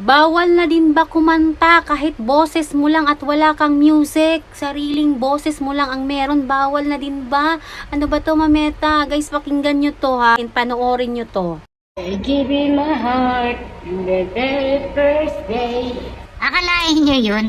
Bawal na din ba kumanta kahit boses mo lang at wala kang music? Sariling boses mo lang ang meron. Bawal na din ba? Ano ba to mameta? Guys, pakinggan nyo to ha. Panoorin nyo to. I give you my heart in the very first day. Akalain nyo yun?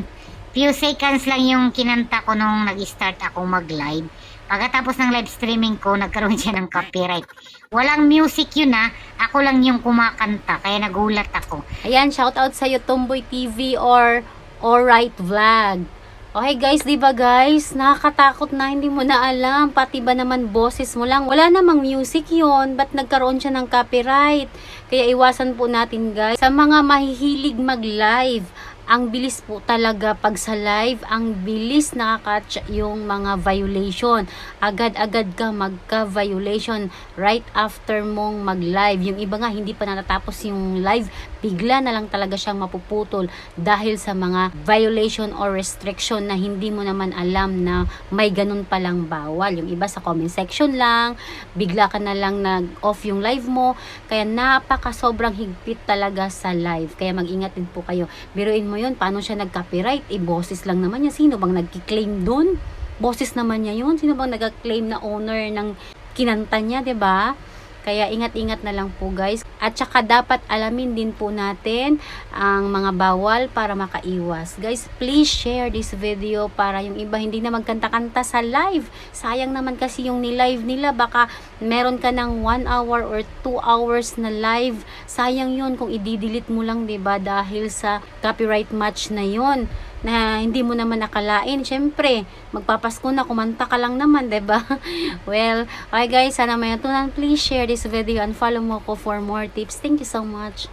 Few seconds lang yung kinanta ko nung nag-start ako mag-live. Pagkatapos ng live streaming ko, nagkaroon siya ng copyright. Walang music yun ha. Ako lang yung kumakanta, kaya nagulat ako. Ayan, shout out sa Tomboy TV or Alright Vlog. Okay guys, di ba guys? Nakakatakot na hindi mo na alam. Pati ba naman boses mo lang? Wala namang music yon Ba't nagkaroon siya ng copyright? Kaya iwasan po natin guys. Sa mga mahihilig mag-live, ang bilis po talaga pag sa live, ang bilis nakakatch yung mga violation. Agad-agad ka magka-violation right after mong mag-live. Yung iba nga, hindi pa natatapos yung live, bigla na lang talaga siyang mapuputol dahil sa mga violation or restriction na hindi mo naman alam na may ganun palang bawal. Yung iba sa comment section lang, bigla ka na lang nag-off yung live mo. Kaya napaka sobrang higpit talaga sa live. Kaya mag-ingat din po kayo. Biruin mo yun, paano siya nag-copyright? Eh, boses lang naman niya. Sino bang nag-claim dun? Boses naman niya yun. Sino bang nag-claim na owner ng kinanta niya, 'di ba? Kaya ingat-ingat na lang po guys. At saka dapat alamin din po natin ang mga bawal para makaiwas. Guys, please share this video para yung iba hindi na magkanta-kanta sa live. Sayang naman kasi yung ni-live nila. Baka meron ka ng 1 hour or 2 hours na live. Sayang yun kung i-delete mo lang ba dahil sa copyright match na yon na hindi mo naman nakalain. Syempre, magpapasko na, kumanta ka lang naman, ba well, okay guys, sana may natunan. Please share this video and follow mo ko for more tips. Thank you so much.